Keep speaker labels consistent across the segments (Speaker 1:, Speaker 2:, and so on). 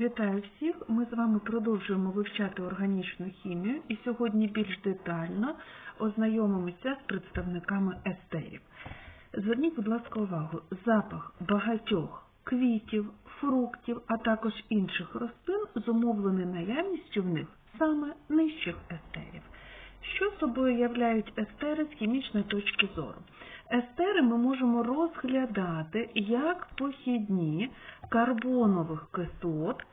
Speaker 1: Вітаю всіх! Ми з вами продовжуємо вивчати органічну хімію і сьогодні більш детально ознайомимося з представниками естерів. Зверніть, будь ласка, увагу, запах багатьох квітів, фруктів, а також інших рослин зумовлений наявністю в них саме нижчих естерів. Що собою являють естери з хімічної точки зору? Естери ми можемо розглядати як похідні карбонових кислот,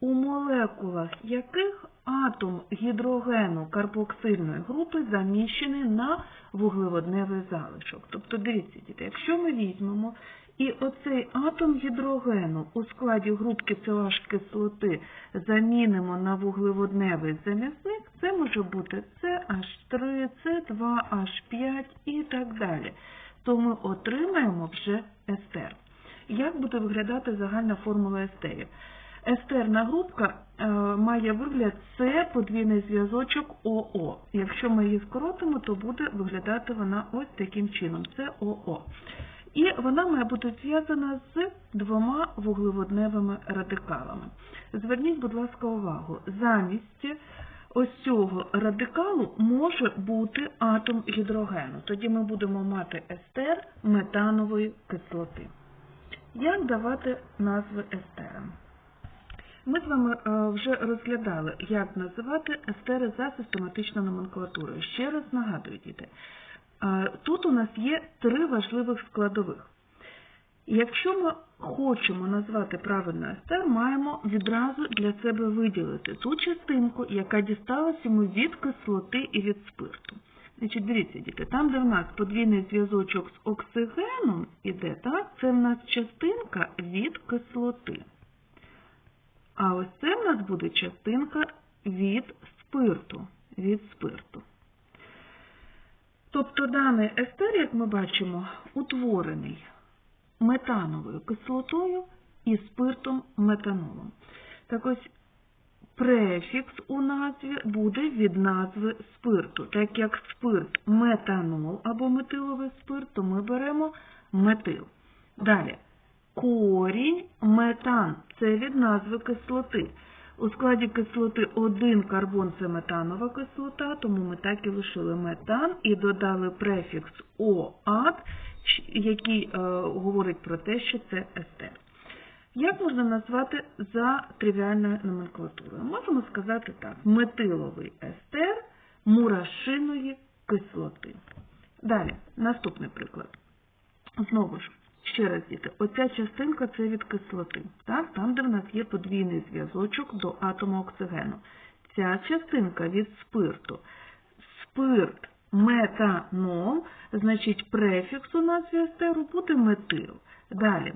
Speaker 1: у молекулах яких атом гідрогену карбоксильної групи заміщений на вуглеводневий залишок. Тобто, дивіться, якщо ми візьмемо і оцей атом гідрогену у складі групки CH кислоти замінимо на вуглеводневий замісник, це може бути CH3, C2H5 і так далі. То ми отримаємо вже естер. Як буде виглядати загальна формула естерів? Естерна групка е, має вигляд С подвійний зв'язочок ОО. Якщо ми її скоротимо, то буде виглядати вона ось таким чином. Це ОО. І вона має бути зв'язана з двома вуглеводневими радикалами. Зверніть, будь ласка, увагу, замість ось цього радикалу може бути атом гідрогену. Тоді ми будемо мати естер метанової кислоти. Як давати назви естерам? Ми з вами е, вже розглядали, як називати естери за систематичною номенклатурою. Ще раз нагадую, діти. Тут у нас є три важливих складових. Якщо ми хочемо назвати правильно естер, маємо відразу для себе виділити ту частинку, яка дісталась йому від кислоти і від спирту. Значить, дивіться, діти, там, де в нас подвійний зв'язочок з оксигеном іде, так, це в нас частинка від кислоти. А ось це в нас буде частинка від спирту. Від спирту. Тобто даний естер, як ми бачимо, утворений метановою кислотою і спиртом метанолом. Так ось префікс у назві буде від назви спирту. Так як спирт метанол або метиловий спирт, то ми беремо метил. Далі. Корінь метан це від назви кислоти. У складі кислоти один карбон це метанова кислота, тому ми так і лишили метан і додали префікс ОАД, який е, говорить про те, що це естер. Як можна назвати за тривіальною номенклатурою? Можемо сказати так: метиловий естер мурашиної кислоти. Далі, наступний приклад. Знову ж, ще раз діти, оця частинка це від кислоти, так? там, де в нас є подвійний зв'язочок до атому оксигену. Ця частинка від спирту. Спирт метанол, значить префікс у назві естеру буде метил. Далі,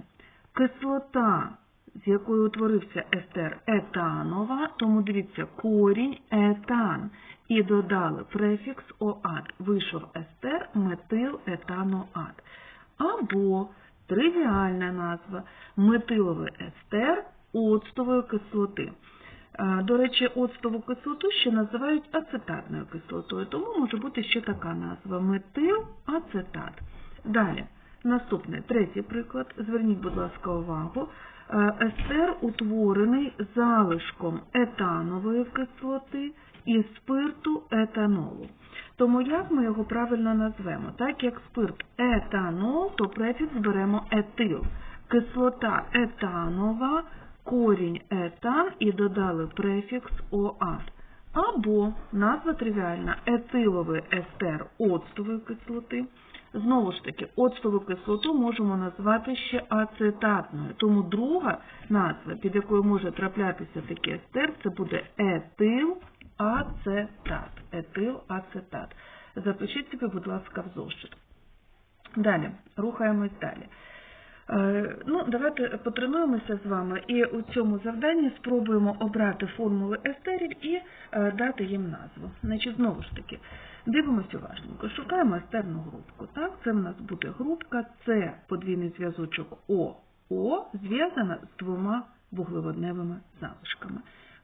Speaker 1: кислота, з якою утворився естер етанова, тому дивіться, корінь етан. І додали префікс ОАД. Вийшов естер метил етаноад. Або тривіальна назва метиловий естер оцтової кислоти. До речі, оцтову кислоту ще називають ацетатною кислотою, тому може бути ще така назва метил-ацетат. Далі, наступний, третій приклад. Зверніть, будь ласка, увагу. Естер утворений залишком етанової кислоти і спирту етанолу. Тому як ми його правильно назвемо? Так як спирт етанол, то префікс беремо етил. Кислота етанова, корінь етан і додали префікс ОАД. Або назва тривіальна етиловий естер оцтової кислоти. Знову ж таки, оцтову кислоту можемо назвати ще ацетатною. Тому друга назва, під якою може траплятися такий естер, це буде етил ацетат. Етилацетат. Запишіть собі, будь ласка, в зошит. Далі, рухаємось далі. Е, ну, Давайте потренуємося з вами і у цьому завданні спробуємо обрати формули естерів і е, дати їм назву. Значить, знову ж таки, дивимося уважненько, шукаємо естерну групку. Так, Це в нас буде групка С подвійний зв'язочок ОО, зв'язана з двома вуглеводневими залишками.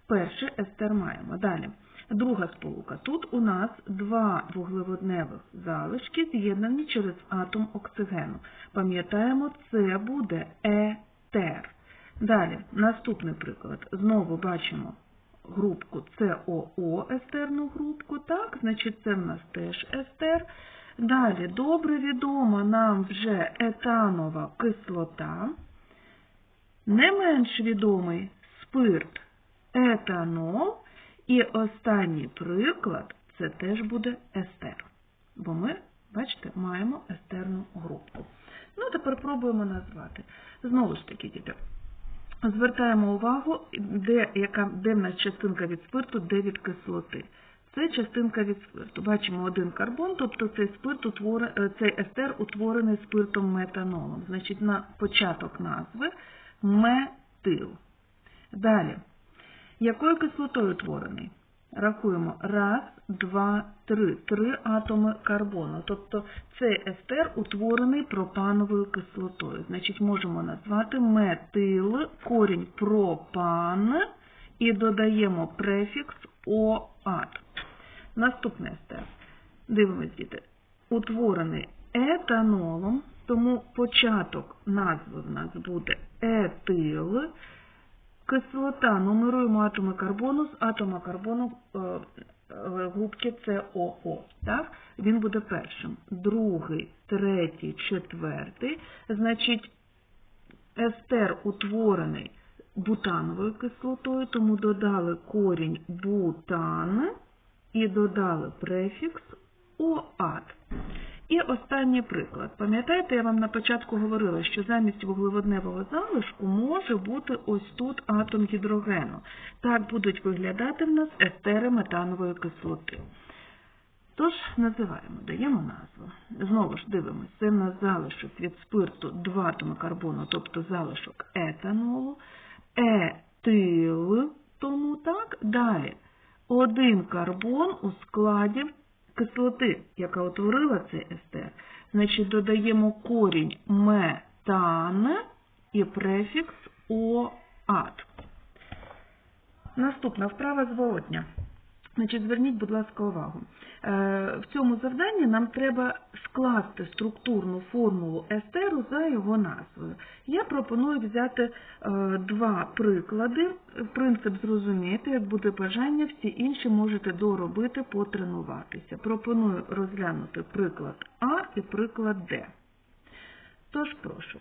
Speaker 1: Перший естер маємо. Далі. Друга сполука. Тут у нас два вуглеводневих залишки з'єднані через атом оксигену. Пам'ятаємо, це буде етер. Далі, наступний приклад. Знову бачимо групку СОО, естерну групку, так, значить це в нас теж естер. Далі, добре відома нам вже етанова кислота. Не менш відомий спирт етанол. І останній приклад це теж буде естер. Бо ми, бачите, маємо естерну групу. Ну, тепер пробуємо назвати. Знову ж таки, діти. Звертаємо увагу, де, яка, де в нас частинка від спирту, де від кислоти. Це частинка від спирту. Бачимо один карбон, тобто цей спирт утвори, е, цей естер утворений спиртом метанолом. Значить, на початок назви метил. Далі. Якою кислотою утворений? Рахуємо. Раз, два, три. Три атоми карбону. Тобто цей естер утворений пропановою кислотою. Значить, можемо назвати метил, корінь пропан і додаємо префікс ОАТ. Наступний естер. Дивимось, діти. Утворений етанолом, тому початок назви в нас буде етил. Кислота нумеруємо атоми карбону з атома карбону е, е, губки СОО. Так? Він буде першим. Другий, третій, четвертий. Значить, естер утворений бутановою кислотою, тому додали корінь бутан і додали префікс ОАТ. І останній приклад. Пам'ятаєте, я вам на початку говорила, що замість вуглеводневого залишку може бути ось тут атом гідрогену. Так будуть виглядати в нас естери метанової кислоти. Тож, називаємо, даємо назву. Знову ж дивимося, це в нас залишок від спирту 2 атоми карбону, тобто залишок етанолу, етил, тому так, далі. Один карбон у складі кислоти, яка утворила цей естер, значить додаємо корінь метан і префікс ОАТ. Наступна вправа зворотня. Значить, зверніть, будь ласка, увагу. Е, в цьому завданні нам треба скласти структурну формулу естеру за його назвою. Я пропоную взяти е, два приклади, принцип зрозуміти, як буде бажання, всі інші можете доробити, потренуватися. Пропоную розглянути приклад А і приклад Д. Тож, прошу,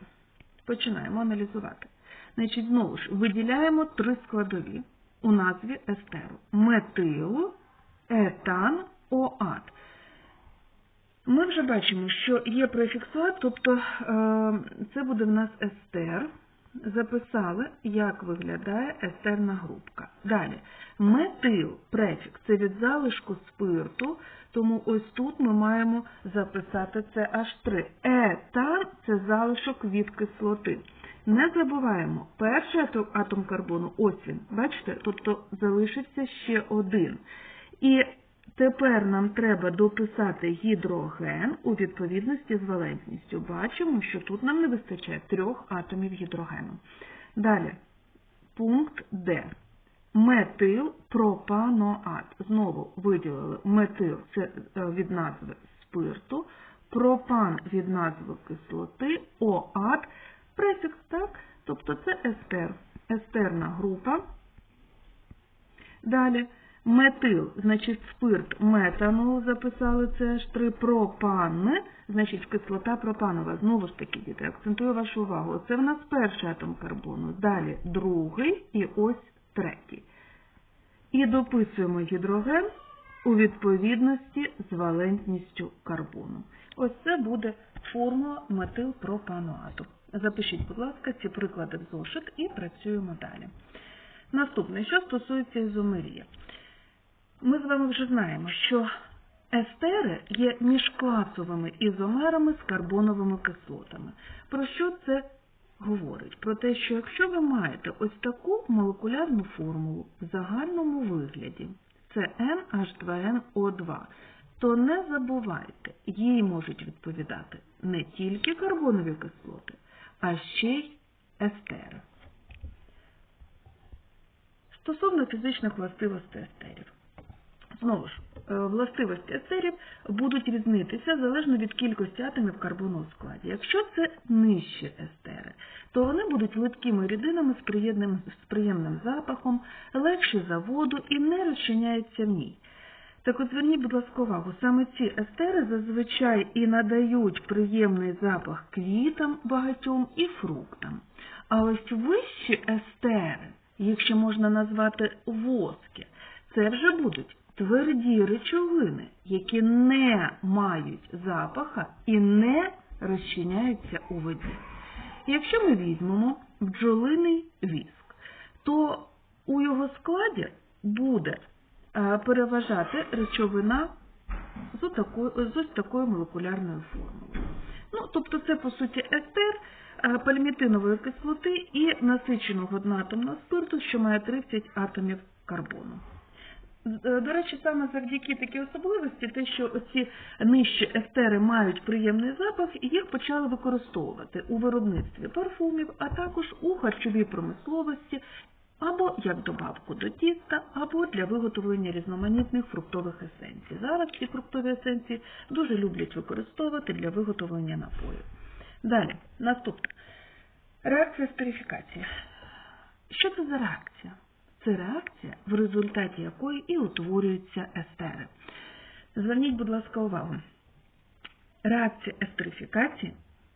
Speaker 1: починаємо аналізувати. Значить, знову ж виділяємо три складові у назві естеру. Метил, етан, оат. Ми вже бачимо, що є префіксуат, тобто е, це буде в нас естер. Записали, як виглядає естерна групка. Далі, метил, префікс, це від залишку спирту, тому ось тут ми маємо записати це аж 3. Етан це залишок від кислоти. Не забуваємо, перший атом карбону, ось він, бачите, тобто залишився ще один. І тепер нам треба дописати гідроген у відповідності з валентністю. Бачимо, що тут нам не вистачає трьох атомів гідрогену. Далі, пункт Д. Метил пропаноат. Знову виділили метил це е, від назви спирту, пропан від назви кислоти, оат Префікс, так? Тобто це естер, естерна група. Далі метил, значить спирт метанол, записали це ж 3 пропан, значить кислота пропанова. Знову ж таки, діти, акцентую вашу увагу. Це в нас перший атом карбону, далі другий і ось третій. І дописуємо гідроген у відповідності з валентністю карбону. Ось це буде формула метилпропаноату. Запишіть, будь ласка, ці приклади в зошит і працюємо далі. Наступне, що стосується ізомерії. Ми з вами вже знаємо, що естери є міжкласовими ізомерами з карбоновими кислотами. Про що це говорить? Про те, що якщо ви маєте ось таку молекулярну формулу в загальному вигляді, це NH2NO2, то не забувайте, їй можуть відповідати не тільки карбонові кислоти, а ще й естери. Стосовно фізичних властивостей естерів. Знову ж, е, властивості естерів будуть різнитися залежно від кількості атомів карбону у складі. Якщо це нижчі естери, то вони будуть липкими рідинами з приємним, з приємним запахом, легші за воду і не розчиняються в ній. Так от зверніть, будь ласка, увагу, саме ці естери зазвичай і надають приємний запах квітам багатьом і фруктам. А ось вищі естери, їх ще можна назвати воски, це вже будуть тверді речовини, які не мають запаха і не розчиняються у воді. Якщо ми візьмемо бджолиний віск, то у його складі буде переважати речовина з, отакою- з ось такою молекулярною формулою. Ну, тобто це, по суті, естер е, пальмітинової кислоти і насиченого одноатомного спирту, що має 30 атомів карбону. Е, До речі, саме завдяки такій особливості, те, що оці нижчі естери мають приємний запах, їх почали використовувати у виробництві парфумів, а також у харчовій промисловості, або як добавку до тіста, або для виготовлення різноманітних фруктових есенцій. Зараз ці фруктові есенції дуже люблять використовувати для виготовлення напою. Далі, наступне. Реакція стерифікації. Що це за реакція? Це реакція, в результаті якої і утворюються естери. Зверніть, будь ласка, увагу. Реакція естерифікації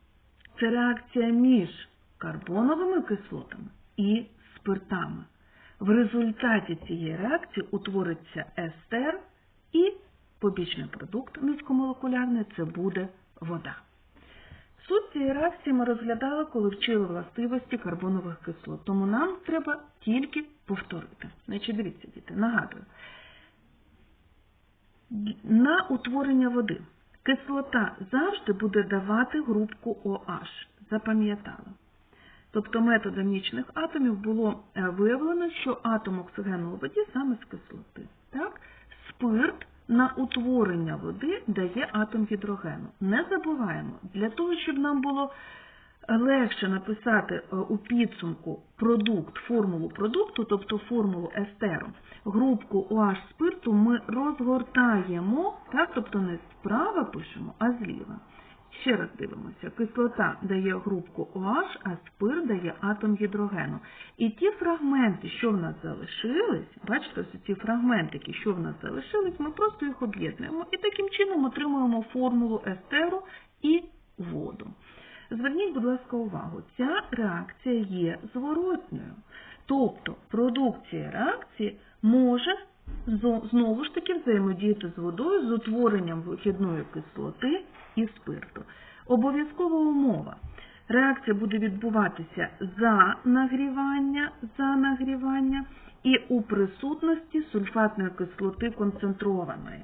Speaker 1: – це реакція між карбоновими кислотами і спиртами. В результаті цієї реакції утвориться естер і побічний продукт низькомолекулярний – це буде вода. Суть цієї реакції ми розглядали, коли вчили властивості карбонових кислот. Тому нам треба тільки повторити. Значить, дивіться, діти, нагадую. На утворення води кислота завжди буде давати групку OH. Запам'ятали. Тобто методом нічних атомів було е, виявлено, що атом оксигену у воді саме з кислоти. Так? Спирт на утворення води дає атом гідрогену. Не забуваємо, для того, щоб нам було легше написати е, у підсумку продукт, формулу продукту, тобто формулу естеру, групку OH спирту ми розгортаємо, так, тобто не справа пишемо, а зліва. Ще раз дивимося, кислота дає групку OH, а спирт дає атом гідрогену. І ті фрагменти, що в нас залишились, бачите, ці фрагментики, що в нас залишились, ми просто їх об'єднуємо і таким чином отримуємо формулу естеру і воду. Зверніть, будь ласка, увагу, ця реакція є зворотньою. Тобто продукція реакції може знову ж таки взаємодіяти з водою з утворенням вихідної кислоти і спирту. Обов'язкова умова. Реакція буде відбуватися за нагрівання, за нагрівання і у присутності сульфатної кислоти концентрованої.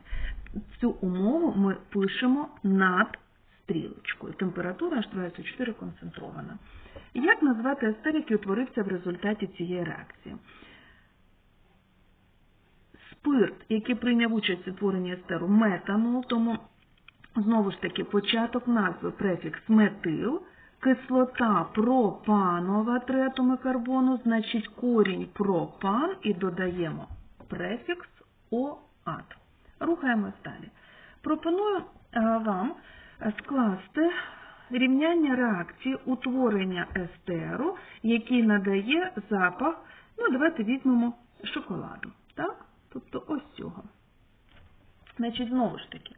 Speaker 1: Цю умову ми пишемо над стрілочкою. Температура H24 концентрована. Як назвати естер, який утворився в результаті цієї реакції? Спирт, який прийняв участь у творенні естеру, метанол, тому знову ж таки початок назви префікс метил, кислота пропанова, три атоми карбону, значить корінь пропан і додаємо префікс ОАТ. Рухаємось далі. Пропоную е, вам скласти рівняння реакції утворення естеру, який надає запах, ну давайте візьмемо шоколаду. Так? Тобто ось цього. Значить, знову ж таки,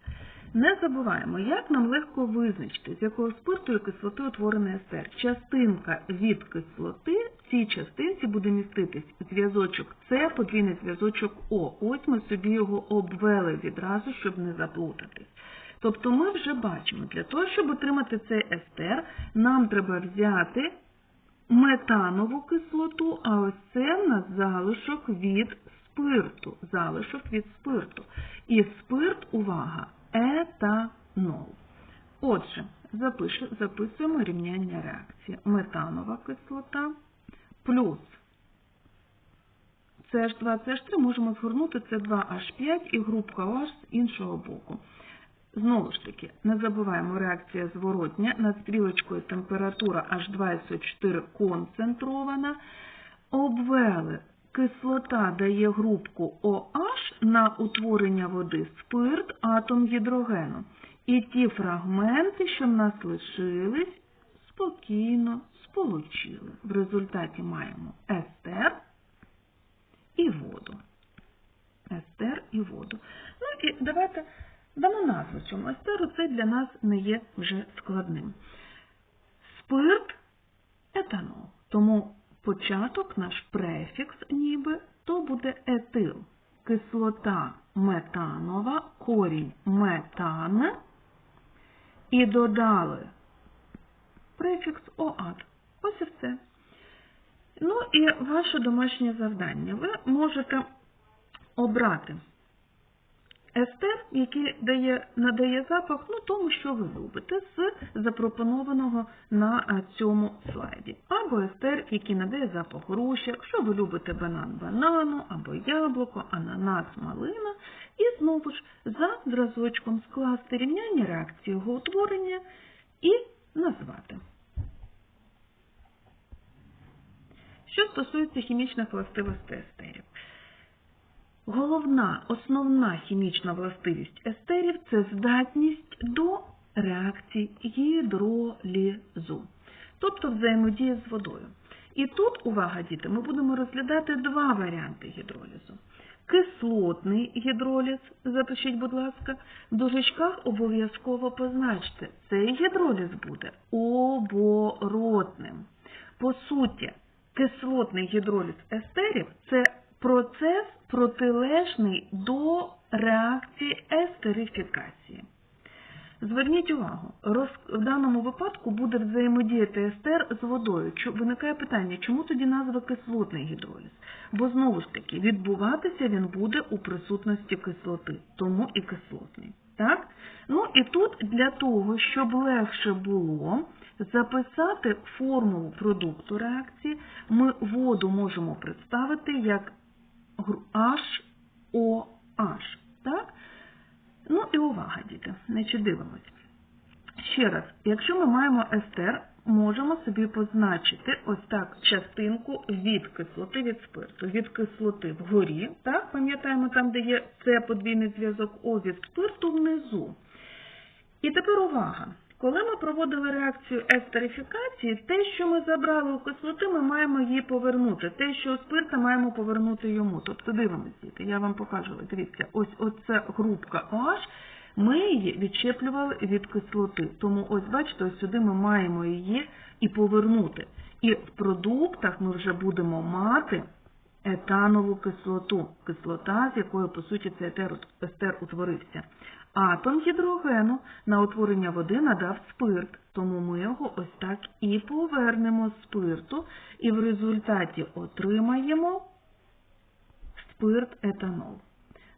Speaker 1: не забуваємо, як нам легко визначити, з якого спирту і кислоти утворений естер. Частинка від кислоти, в цій частинці буде міститись зв'язочок С, подвійний зв'язочок О. Ось ми собі його обвели відразу, щоб не заплутатись. Тобто ми вже бачимо, для того, щоб отримати цей естер, нам треба взяти метанову кислоту, а ось це в нас залишок від спирту. Залишок від спирту. І спирт, увага, етанол. Отже, записуємо рівняння реакції. Метанова кислота плюс CH2, CH3 можемо згорнути С2H5 і групка OH з іншого боку. Знову ж таки, не забуваємо реакція зворотня. Над стрілочкою температура H2SO4 концентрована. Обвели кислота дає групку OH, на утворення води спирт, атом гідрогену. І ті фрагменти, що в нас лишились, спокійно сполучили. В результаті маємо естер і воду. Естер і воду. Ну і давайте дамо назву цьому естеру, це для нас не є вже складним. Спирт етанол. Тому початок, наш префікс ніби, то буде етил. Кислота метанова, корінь метан. І додали префікс ОАД. Ось і все. Ну і ваше домашнє завдання. Ви можете обрати естер, який дає, надає запах ну, тому, що ви любите, з запропонованого на цьому слайді. Або естер, який надає запах груші, якщо ви любите банан банану, або яблуко, ананас, малина. І знову ж за зразочком скласти рівняння реакції його утворення і назвати. Що стосується хімічних властивостей естерів. Головна, основна хімічна властивість естерів це здатність до реакцій гідролізу, тобто взаємодії з водою. І тут, увага, діти, ми будемо розглядати два варіанти гідролізу. Кислотний гідроліз, запишіть, будь ласка, в дужечках обов'язково позначте, цей гідроліз буде оборотним. По суті, кислотний гідроліз естерів це процес протилежний до реакції естерифікації. Зверніть увагу, в даному випадку буде взаємодіяти естер з водою. Виникає питання, чому тоді назва кислотний гідроліз? Бо знову ж таки, відбуватися він буде у присутності кислоти, тому і кислотний. Так? Ну і тут для того, щоб легше було записати формулу продукту реакції, ми воду можемо представити як HOH. Так? Ну і увага, діти, значить дивимось. Ще раз, якщо ми маємо естер, можемо собі позначити ось так частинку від кислоти від спирту. Від кислоти вгорі, так, пам'ятаємо там, де є С подвійний зв'язок О від спирту внизу. І тепер увага. Коли ми проводили реакцію естерифікації, те, що ми забрали у кислоти, ми маємо її повернути. Те, що у спирта, маємо повернути йому. Тобто дивимося, я вам покажу. Дивіться, ось оця групка OH, ми її відщеплювали від кислоти. Тому ось, бачите, ось сюди ми маємо її і повернути. І в продуктах ми вже будемо мати етанову кислоту. Кислота, з якою, по суті, цей естер утворився. Атом гідрогену на утворення води надав спирт, тому ми його ось так і повернемо з спирту, і в результаті отримаємо спирт етанол.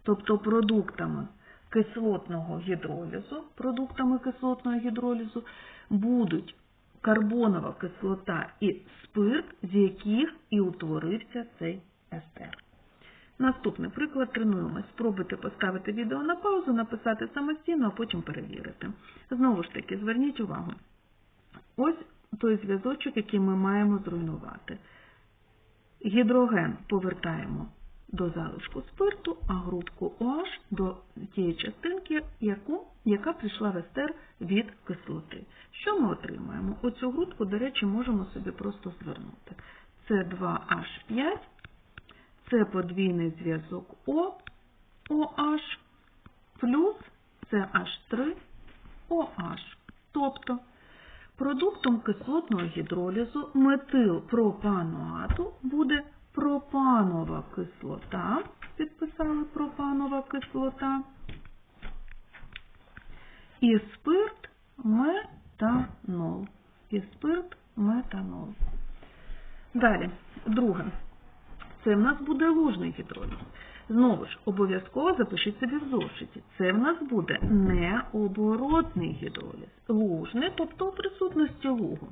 Speaker 1: Тобто продуктами кислотного гідролізу, продуктами кислотного гідролізу будуть карбонова кислота і спирт, з яких і утворився цей естер. Наступний приклад тренуємось. Спробуйте поставити відео на паузу, написати самостійно, а потім перевірити. Знову ж таки, зверніть увагу. Ось той зв'язочок, який ми маємо зруйнувати. Гідроген повертаємо до залишку спирту, а грудку OH до тієї частинки, яку, яка прийшла в естер від кислоти. Що ми отримаємо? Оцю грудку, до речі, можемо собі просто звернути. Це 2H5. Це подвійний зв'язок О, OH плюс CH3 OH. Тобто продуктом кислотного гідролізу метилпропанату буде пропанова кислота. Підписали пропанова кислота. І спирт метанол. І спирт метанол. Далі, друге. Це в нас буде лужний гідроліз. Знову ж, обов'язково запишіть собі в зошиті. Це в нас буде необоротний гідроліз. Лужний, тобто у присутності лугу.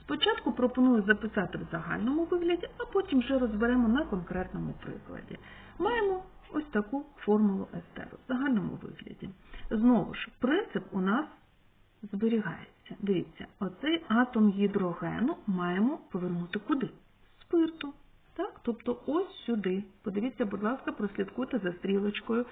Speaker 1: Спочатку пропоную записати в загальному вигляді, а потім вже розберемо на конкретному прикладі. Маємо ось таку формулу естеру в загальному вигляді. Знову ж, принцип у нас зберігається. Дивіться, оцей атом гідрогену маємо повернути куди? Спирту. Так? Тобто ось сюди. Подивіться, будь ласка, прослідкуйте за стрілочкою.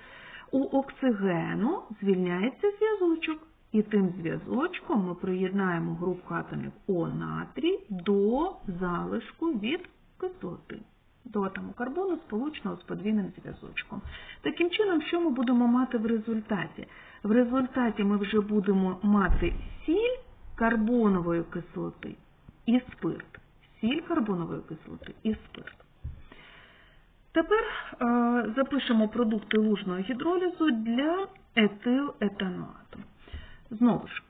Speaker 1: У оксигену звільняється зв'язочок. І тим зв'язочком ми приєднаємо групу атомів О натрій до залишку від кислоти. До атому карбону сполученого з подвійним зв'язочком. Таким чином, що ми будемо мати в результаті? В результаті ми вже будемо мати сіль карбонової кислоти і спирт. Сіль карбонової кислоти і спирт. Тепер е, запишемо продукти лужного гідролізу для етилетанату. Знову ж,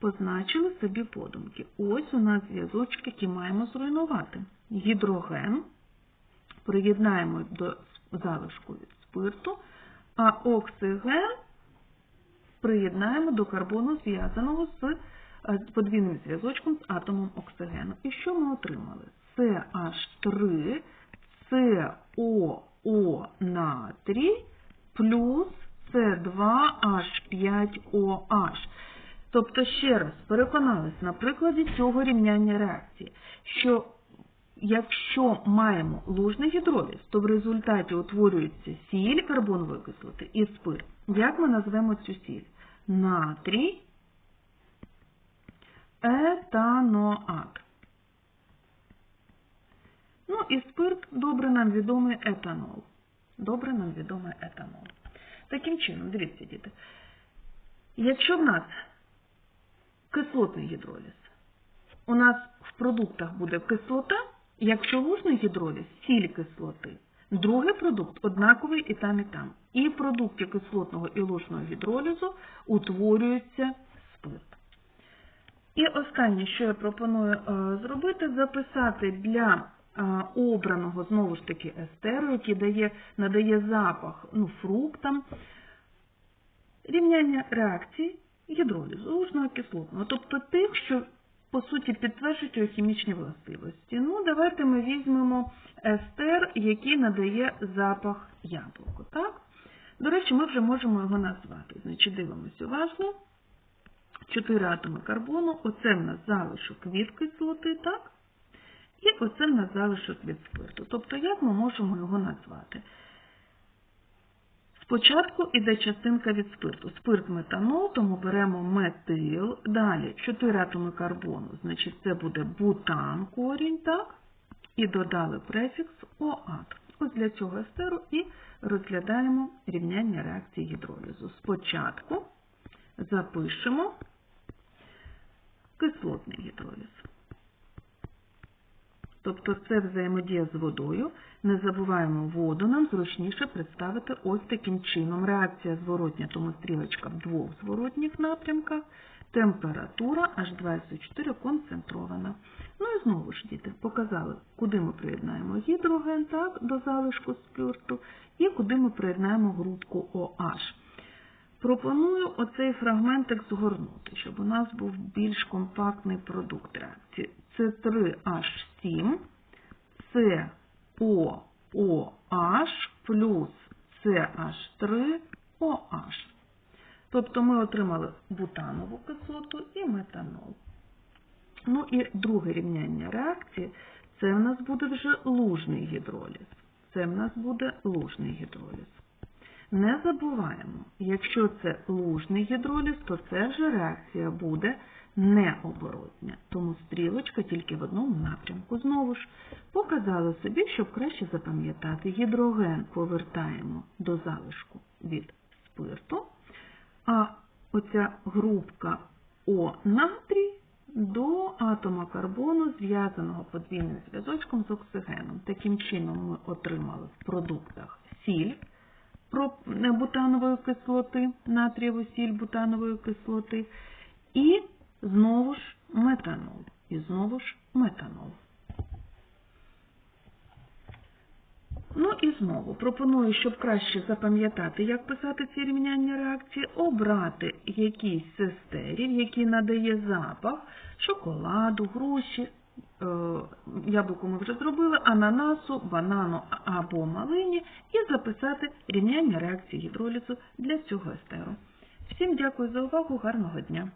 Speaker 1: позначили собі подумки. Ось у нас зв'язочок, який маємо зруйнувати. Гідроген приєднаємо до залишку від спирту, а оксиген приєднаємо до карбону, зв'язаного з подвійним зв'язочком з атомом оксигену. І що ми отримали? CH3, COO натрій плюс С2H5OH. Тобто, ще раз переконалися на прикладі цього рівняння реакції, що якщо маємо лужний гідроліз, то в результаті утворюється сіль карбонової кислоти і спирт. Як ми назвемо цю сіль? Натрій етаноат. Ну і спирт добре нам відомий етанол. Добре нам відомий етанол. Таким чином, дивіться, діти, якщо в нас кислотний гідроліз, у нас в продуктах буде кислота, якщо лужний гідроліз сіль кислоти. Другий продукт однаковий і там, і там. І в продукті кислотного і лужного гідролізу утворюється спирт. І останнє, що я пропоную е, зробити, записати для е, обраного знову ж таки естеру, який дає, надає запах ну, фруктам, рівняння реакцій гідролізу, лужного кислотного, тобто тих, що по суті підтверджують його хімічні властивості. Ну, давайте ми візьмемо естер, який надає запах яблуку. Так? До речі, ми вже можемо його назвати. Значить, дивимося уважно. Чотири атоми карбону, оце в нас залишок від кислоти, так? І оце в нас залишок від спирту. Тобто, як ми можемо його назвати? Спочатку іде частинка від спирту. Спирт метанол, тому беремо метил. Далі 4 атоми карбону, значить це буде бутан корінь, так? І додали префікс ОАТ. Ось для цього естеру і розглядаємо рівняння реакції гідролізу. Спочатку запишемо кислотний гідроліз. Тобто це взаємодія з водою. Не забуваємо воду, нам зручніше представити ось таким чином. Реакція зворотня, тому стрілочка в двох зворотніх напрямках. Температура H24 концентрована. Ну і знову ж, діти, показали, куди ми приєднаємо гідроген так, до залишку спирту і куди ми приєднаємо грудку OH. Пропоную оцей фрагментик згорнути, щоб у нас був більш компактний продукт реакції. С3H7, COOH плюс CH3OH. Тобто ми отримали бутанову кислоту і метанол. Ну і друге рівняння реакції, це в нас буде вже лужний гідроліз. Це в нас буде лужний гідроліз. Не забуваємо, якщо це лужний гідроліз, то це вже реакція буде необоротня. Тому стрілочка тільки в одному напрямку. Знову ж, показали собі, щоб краще запам'ятати, гідроген повертаємо до залишку від спирту, а оця групка О натрій до атома карбону, зв'язаного подвійним зв'язочком з оксигеном. Таким чином ми отримали в продуктах сіль бутанової кислоти, натрієву сіль бутанової кислоти, і знову ж метанол. І знову ж метанол. Ну і знову пропоную, щоб краще запам'ятати, як писати ці рівняння реакції, обрати якийсь з естерів, який надає запах шоколаду, груші, е, яблуко ми вже зробили, ананасу, банану або малині, і записати рівняння реакції гідролізу для цього естеру. Всім дякую за увагу, гарного дня!